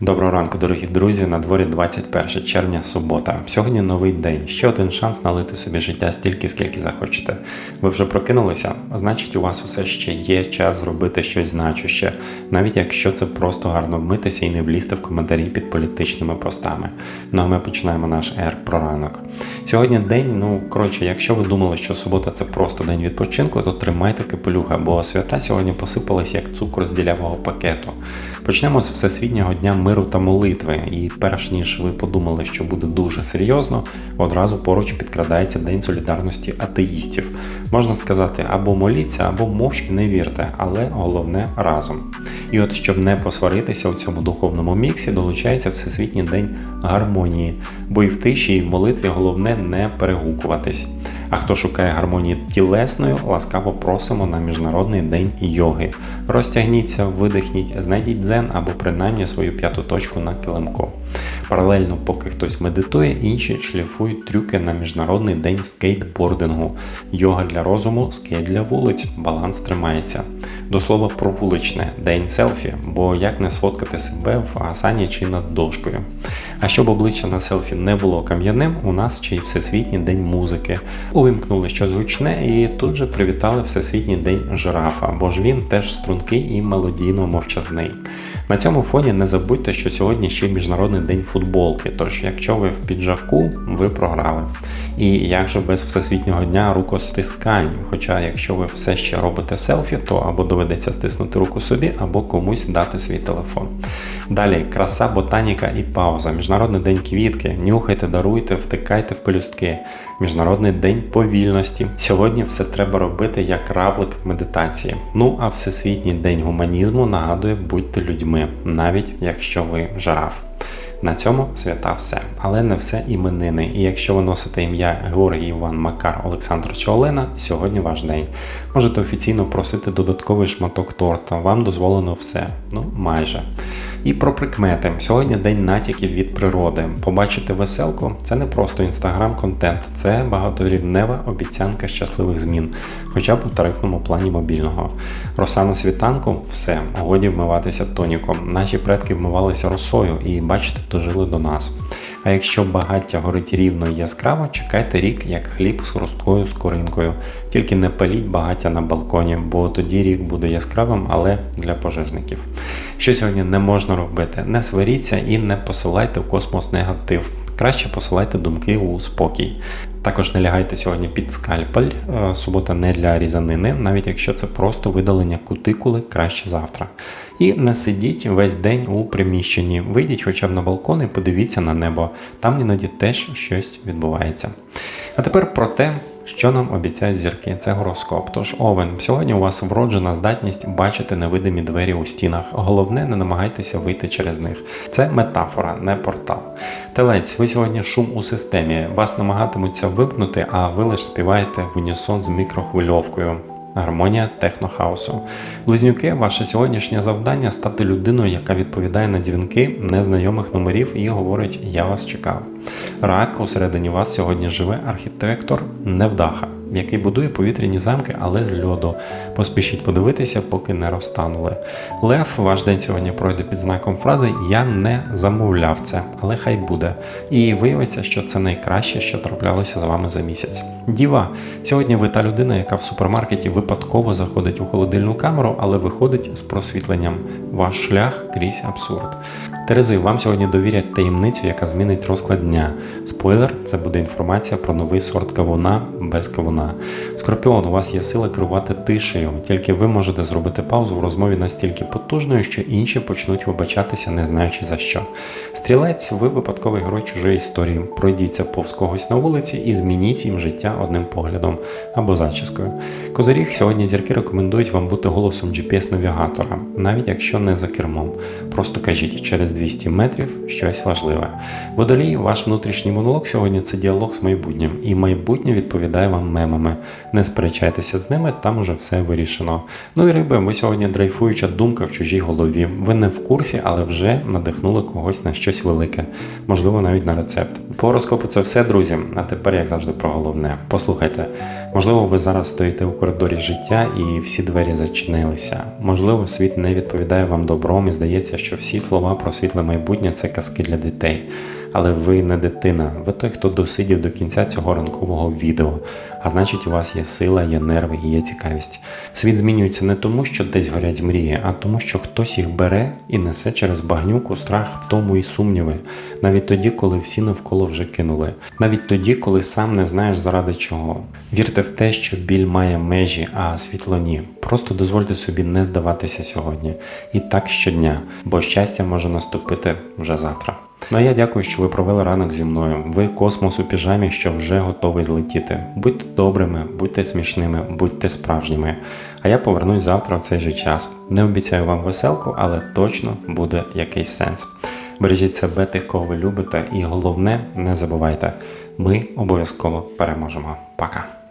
Доброго ранку, дорогі друзі. На дворі 21 червня, субота. Сьогодні новий день. Ще один шанс налити собі життя стільки, скільки захочете. Ви вже прокинулися? Значить, у вас усе ще є час зробити щось значуще, навіть якщо це просто гарно вмитися і не влізти в коментарі під політичними постами. Ну а ми починаємо наш ер про ранок. Сьогодні день, ну коротше, якщо ви думали, що субота це просто день відпочинку, то тримайте капелюха, бо свята сьогодні посипались як цукор з ділявого пакету. Почнемо з Всесвітнього дня миру та молитви. І перш ніж ви подумали, що буде дуже серйозно, одразу поруч підкрадається День солідарності атеїстів. Можна сказати, або моліться, або мовчки не вірте, але головне разом. І от щоб не посваритися у цьому духовному міксі, долучається Всесвітній день гармонії, бо і в тиші, і в молитві головне не перегукуватись. А хто шукає гармонії тілесною, ласкаво просимо на Міжнародний день йоги. Розтягніться, видихніть, знайдіть дзен або принаймні свою п'яту точку на килимку. Паралельно, поки хтось медитує, інші шліфують трюки на Міжнародний день скейтбордингу. Йога для розуму, скейт для вулиць, баланс тримається. До слова про вуличне день селфі, бо як не сфоткати себе в асані чи над дошкою. А щоб обличчя на селфі не було кам'яним, у нас ще й Всесвітній день музики. Увімкнули щось гучне і тут же привітали Всесвітній день жирафа, бо ж він теж стрункий і мелодійно мовчазний. На цьому фоні не забудьте, що сьогодні ще міжнародний день футболки. Тож, якщо ви в піджаку, ви програли. І як же без всесвітнього дня рукостискань? Хоча, якщо ви все ще робите селфі, то або доведеться стиснути руку собі, або комусь дати свій телефон. Далі краса, ботаніка і пауза. Міжнародний день квітки. Нюхайте, даруйте, втикайте в пелюстки. Міжнародний день повільності. Сьогодні все треба робити як равлик медитації. Ну а всесвітній день гуманізму нагадує будьте людьми, навіть якщо ви жираф. На цьому свята все, але не все іменини. І якщо ви носите ім'я Георгій Іван Макар Олександр чи Олена, сьогодні ваш день. Можете офіційно просити додатковий шматок торта. Вам дозволено все. Ну майже. І про прикмети. Сьогодні день натяків від природи. Побачити веселку це не просто інстаграм-контент, це багаторівнева обіцянка щасливих змін, хоча б у тарифному плані мобільного. Роса на світанку все, годі вмиватися тоніком. Наші предки вмивалися росою і, бачите, дожили до нас. А якщо багаття горить рівно і яскраво, чекайте рік як хліб з хрусткою скоринкою. Тільки не паліть багаття на балконі, бо тоді рік буде яскравим, але для пожежників. Що сьогодні не можна робити? Не сваріться і не посилайте в космос негатив. Краще посилайте думки у спокій. Також не лягайте сьогодні під скальпель. Е, Субота не для різанини, навіть якщо це просто видалення кутикули краще завтра. І не сидіть весь день у приміщенні. Вийдіть хоча б на балкон і подивіться на небо. Там іноді теж щось відбувається. А тепер про те, що нам обіцяють зірки, це гороскоп. Тож овен, сьогодні у вас вроджена здатність бачити невидимі двері у стінах. Головне, не намагайтеся вийти через них. Це метафора, не портал. Телець, ви сьогодні шум у системі. Вас намагатимуться вимкнути, а ви лише співаєте в унісон з мікрохвильовкою. Гармонія технохаусу. Близнюки, ваше сьогоднішнє завдання стати людиною, яка відповідає на дзвінки незнайомих номерів і говорить Я вас чекав. Рак усередині вас сьогодні живе архітектор невдаха, який будує повітряні замки, але з льоду. Поспішіть подивитися, поки не розтанули. Лев, ваш день сьогодні пройде під знаком фрази Я не замовляв це, але хай буде. І виявиться, що це найкраще, що траплялося з вами за місяць. Діва, сьогодні ви та людина, яка в супермаркеті випадково заходить у холодильну камеру, але виходить з просвітленням. Ваш шлях крізь абсурд. Терези, вам сьогодні довірять таємницю, яка змінить розклад дня. Спойлер, це буде інформація про новий сорт кавуна без кавуна. Скорпіон, у вас є сила керувати тишею, тільки ви можете зробити паузу в розмові настільки потужною, що інші почнуть вибачатися, не знаючи за що. Стрілець, ви випадковий герой чужої історії. Пройдіться повз когось на вулиці і змініть їм життя одним поглядом або зачіскою. Козиріг, сьогодні зірки рекомендують вам бути голосом GPS-навігатора, навіть якщо не за кермом. Просто кажіть через 200 метрів щось важливе. Водолій, ваш внутрішній монолог сьогодні це діалог з майбутнім, і майбутнє відповідає вам мемами. Не сперечайтеся з ними, там уже все вирішено. Ну і риби, ви сьогодні дрейфуюча думка в чужій голові. Ви не в курсі, але вже надихнули когось на щось велике, можливо, навіть на рецепт. По гороскопу це все, друзі. А тепер, як завжди, про головне. Послухайте, можливо, ви зараз стоїте у коридорі життя і всі двері зачинилися. Можливо, світ не відповідає вам добром і здається, що всі слова про світ світле майбутнє це казки для дітей. Але ви не дитина, ви той, хто досидів до кінця цього ранкового відео. А значить, у вас є сила, є нерви і є цікавість. Світ змінюється не тому, що десь горять мрії, а тому, що хтось їх бере і несе через багнюку страх, втому і сумніви. Навіть тоді, коли всі навколо вже кинули. Навіть тоді, коли сам не знаєш заради чого. Вірте в те, що біль має межі, а світло ні. Просто дозвольте собі не здаватися сьогодні. І так щодня, бо щастя може наступити вже завтра. Ну а я дякую, що ви провели ранок зі мною. Ви космос у піжамі, що вже готовий злетіти. Будьте добрими, будьте смішними, будьте справжніми. А я повернусь завтра в цей же час. Не обіцяю вам веселку, але точно буде якийсь сенс. Бережіть себе, тих, кого ви любите, і головне, не забувайте, ми обов'язково переможемо. Пока!